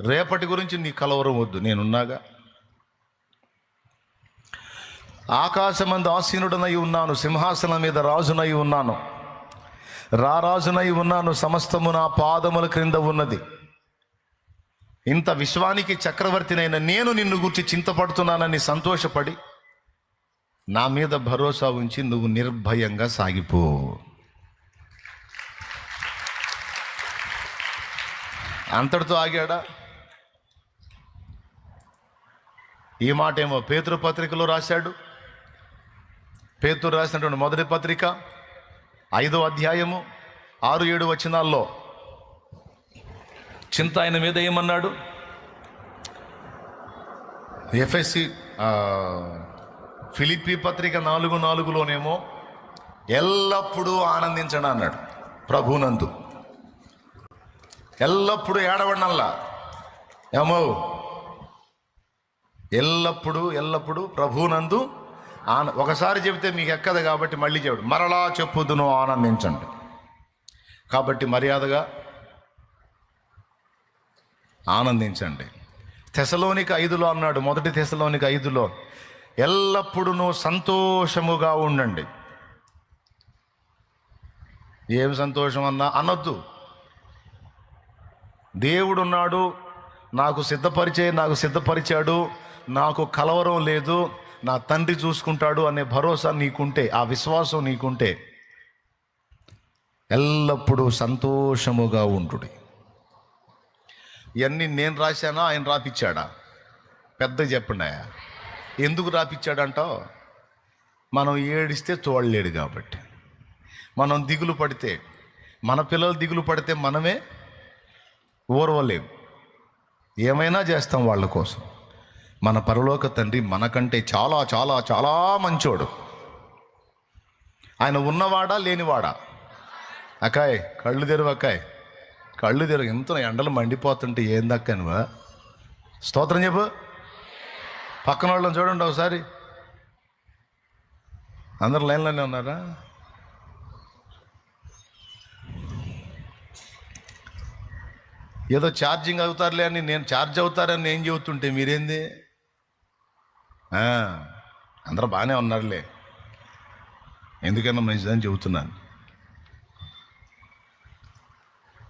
రేపటి గురించి నీ కలవరం వద్దు నేనున్నాగా. ఆకాశమందు ఆసీనుడనై ఉన్నాను సింహాసనం మీద రాజునై ఉన్నాను. రారాజునై ఉన్నాను సమస్తము నా పాదముల క్రింద ఉన్నది. ఇంత విశ్వానికి చక్రవర్తినైన నేను నిన్ను గురించి చింతపడుతున్నానని సంతోషపడి నా మీద భరోసా ఉంచి నువ్వు నిర్భయంగా సాగిపో. అంతటితో ఆగాడా? ఈ మాట ఏమో పేతురు పత్రికలో రాశాడు. పేతురు రాసినటువంటి మొదటి పత్రిక ఐదో అధ్యాయము ఆరు ఏడు వచనాల్లో. చింత ఆయన మీద ఏమన్నాడు? ఎఫ్ఎస్సి ఫిలిపి పత్రిక నాలుగు నాలుగులోనేమో ఎల్లప్పుడూ ఆనందించడం అన్నాడు ప్రభునందు. ఎల్లప్పుడూ ఏడవడంలా? ఏమో ఎల్లప్పుడూ ఎల్లప్పుడూ ప్రభునందు ఆన ఒకసారి చెబితే మీకు ఎక్కదు కాబట్టి మళ్ళీ చెప్పడు మరలా చెప్పుదును ఆనందించండి. కాబట్టి మర్యాదగా ఆనందించండి. తెసలోనికి ఐదులో అన్నాడు మొదటి తెసలోనికి ఐదులో ఎల్లప్పుడూ సంతోషముగా ఉండండి. ఏం సంతోషం అన్నా అనొద్దు. దేవుడున్నాడు నాకు సిద్ధపరిచే నాకు సిద్ధపరిచాడు నాకు కలవరం లేదు నా తండ్రి చూసుకుంటాడు అనే భరోసా నీకుంటే ఆ విశ్వాసం నీకుంటే ఎల్లప్పుడూ సంతోషముగా ఉంటుడి ఇవన్నీ నేను రాశానా? ఆయన రాపిచ్చాడా? పెద్ద చెప్పండి ఎందుకు రాపిచ్చాడంటావు మనం ఏడిస్తే చూడలేడు కాబట్టి. మనం దిగులు పడితే మన పిల్లలు దిగులు పడితే మనమే ఓర్వలేము ఏమైనా చేస్తాం వాళ్ళ కోసం. మన పరలోక తండ్రి మనకంటే చాలా చాలా చాలా మంచోడు. ఆయన ఉన్నవాడా లేనివాడా? అకాయ్ కళ్ళు తెరువు అక్కాయ్. కళ్ళు తెరువు. ఎంత ఎండలు మండిపోతుంటే ఏం దక్కనువా స్తోత్రం చెప్పు. పక్కన వాళ్ళని చూడండి ఒకసారి. అందరు లైన్లోనే ఉన్నారా? ఏదో ఛార్జింగ్ అవుతారులే అని నేను ఛార్జ్ అవుతారని నేను చెబుతుంటే మీరేంది? అందరూ బాగానే ఉన్నారులే. ఎందుకన్నా మంచిదని చెబుతున్నాను.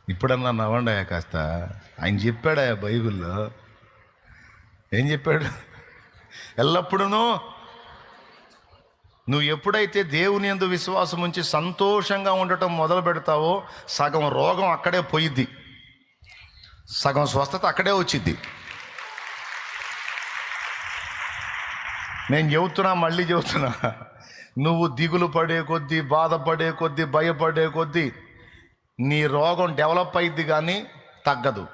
ఇప్పుడన్నా నవ్వండాయా కాస్త. ఆయన చెప్పాడా బైబిల్లో. ఏం చెప్పాడు? ఎల్లప్పుడూ నువ్వు ఎప్పుడైతే దేవుని యందు విశ్వాసం ఉంచి సంతోషంగా ఉండటం మొదలు పెడతావో సగం రోగం అక్కడే పోయిద్ది. సగం స్వస్థత అక్కడే వచ్చింది నేను చెబుతున్నా మళ్ళీ చెబుతున్నా. నువ్వు దిగులు పడే కొద్దీ బాధపడే కొద్దీ భయపడే కొద్దీ నీ రోగం డెవలప్ అయింది కానీ తగ్గదు.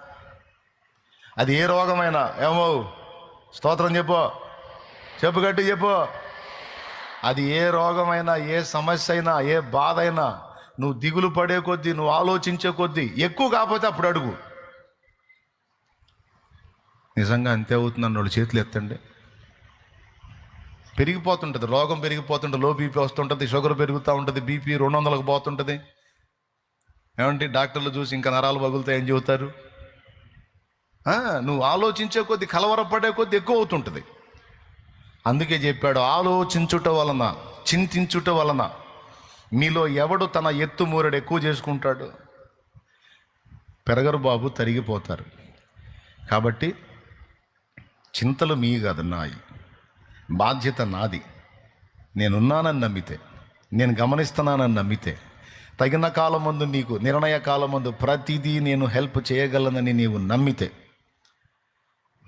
అది ఏ రోగమైనా ఏమో స్తోత్రం చెప్పు. చెప్పు గట్టి చెప్పు. అది ఏ రోగమైనా ఏ సమస్య అయినా ఏ బాధ అయినా నువ్వు దిగులు పడే కొద్దీ నువ్వు ఆలోచించే కొద్దీ ఎక్కువ కాకపోతే అప్పుడు అడుగు. నిజంగా అంతే అవుతుంది అన్నోళ్ళు చేతులు ఎత్తండి. పెరిగిపోతుంటుంది. రోగం పెరిగిపోతుంటుంది. లో బీపీ వస్తుంటుంది. షుగర్ పెరుగుతూ ఉంటుంది. బీపీ రెండు వందలకు పోతుంటుంది. ఏమంటే డాక్టర్లు చూసి ఇంకా నరాలు పగులుతాయని చెబుతారు. నువ్వు ఆలోచించే కొద్దీ కలవరపడే కొద్దీ ఎక్కువ అవుతుంటుంది. అందుకే చెప్పాడు ఆలోచించుట వలన చింతించుట వలన మీలో ఎవడు తన ఎత్తు మూరడు ఎక్కువ చేసుకుంటాడు? పెరగరు బాబు తరిగిపోతారు. కాబట్టి చింతలు మీ కాదు నాయి. బాధ్యత నాది. నేనున్నానని నమ్మితే నేను గమనిస్తున్నానని నమ్మితే తగిన కాలం ముందు నీకు నిర్ణయ కాలం ముందు ప్రతిదీ నేను హెల్ప్ చేయగలనని నీవు నమ్మితే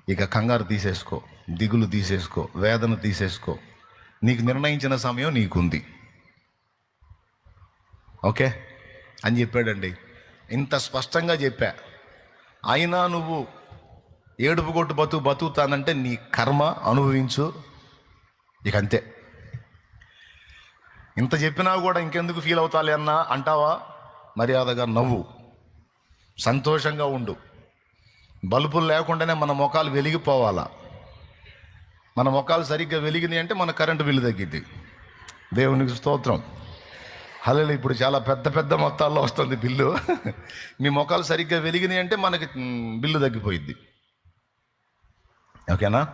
ఇక కంగారు తీసేసుకో దిగులు తీసేసుకో వేదన తీసేసుకో. నీకు నిర్ణయించిన సమయం నీకుంది. ఓకే? అని చెప్పాడండి. ఇంత స్పష్టంగా చెప్పా. అయినా నువ్వు ఏడుపు కొట్టు బతుకు బతుకుతానంటే నీ కర్మ అనుభవించు. ఇక అంతే. ఇంత చెప్పినా కూడా ఇంకెందుకు ఫీల్ అవుతాలి అన్నా? అంటావా? మర్యాదగా నవ్వు. సంతోషంగా ఉండు. బల్బులు లేకుండానే మన ముఖాలు వెలిగిపోవాలా? మన ముఖాలు సరిగ్గా వెలిగినాయి అంటే మన కరెంటు బిల్లు తగ్గింది దేవునికి స్తోత్రం. హలో ఇప్పుడు చాలా పెద్ద పెద్ద మొత్తాల్లో వస్తుంది బిల్లు. మీ ముఖాలు సరిగ్గా వెలిగినాయి అంటే మనకి బిల్లు తగ్గిపోయిద్ది. ఓకేనా?